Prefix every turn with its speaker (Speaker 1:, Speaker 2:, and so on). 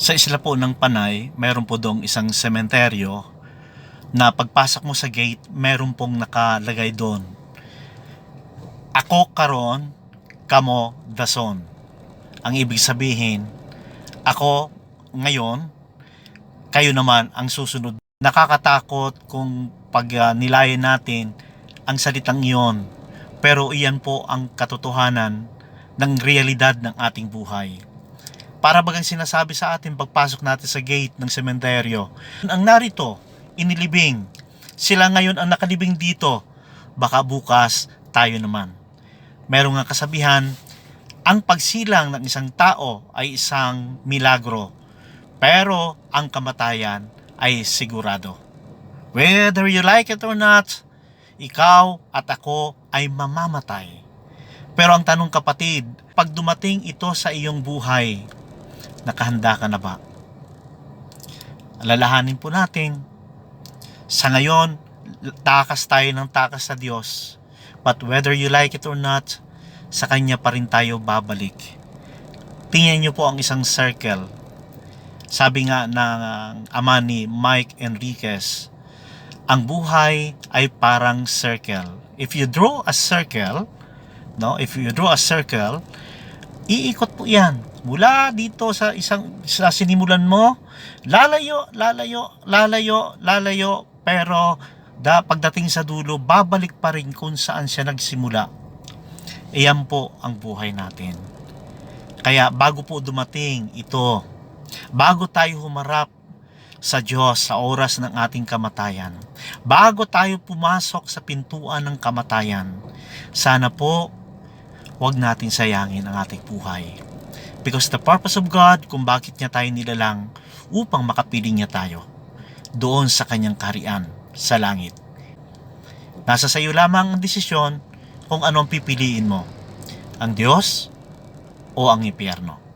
Speaker 1: Sa isla po ng Panay, meron po doong isang sementeryo na pagpasok mo sa gate, meron pong nakalagay doon. Ako karon, kamo dason. Ang ibig sabihin, ako ngayon, kayo naman ang susunod. Nakakatakot kung pag nilayan natin ang salitang iyon. Pero iyan po ang katotohanan ng realidad ng ating buhay. Para bagang sinasabi sa atin pagpasok natin sa gate ng sementeryo. Ang narito, inilibing. Sila ngayon ang nakalibing dito. Baka bukas tayo naman. Merong nga kasabihan, ang pagsilang ng isang tao ay isang milagro. Pero ang kamatayan ay sigurado. Whether you like it or not, ikaw at ako ay mamamatay. Pero ang tanong kapatid, pag dumating ito sa iyong buhay, nakahanda ka na ba? Alalahanin po natin, sa ngayon, takas tayo ng takas sa Diyos. But whether you like it or not, sa Kanya pa rin tayo babalik. Tingnan niyo po ang isang circle. Sabi nga ng ama ni Mike Enriquez, ang buhay ay parang circle. If you draw a circle, no, if you draw a circle, iikot po 'yan. Mula dito sa isang sa sinimulan mo, lalayo, lalayo, lalayo, lalayo, pero da pagdating sa dulo, babalik pa rin kung saan siya nagsimula. Iyan po ang buhay natin. Kaya bago po dumating ito, bago tayo humarap sa Diyos sa oras ng ating kamatayan, bago tayo pumasok sa pintuan ng kamatayan, sana po huwag natin sayangin ang ating buhay. Because the purpose of God, kung bakit niya tayo nilalang, upang makapiling niya tayo doon sa kanyang karian sa langit. Nasa sa iyo lamang ang desisyon kung anong pipiliin mo, ang Diyos o ang impyerno.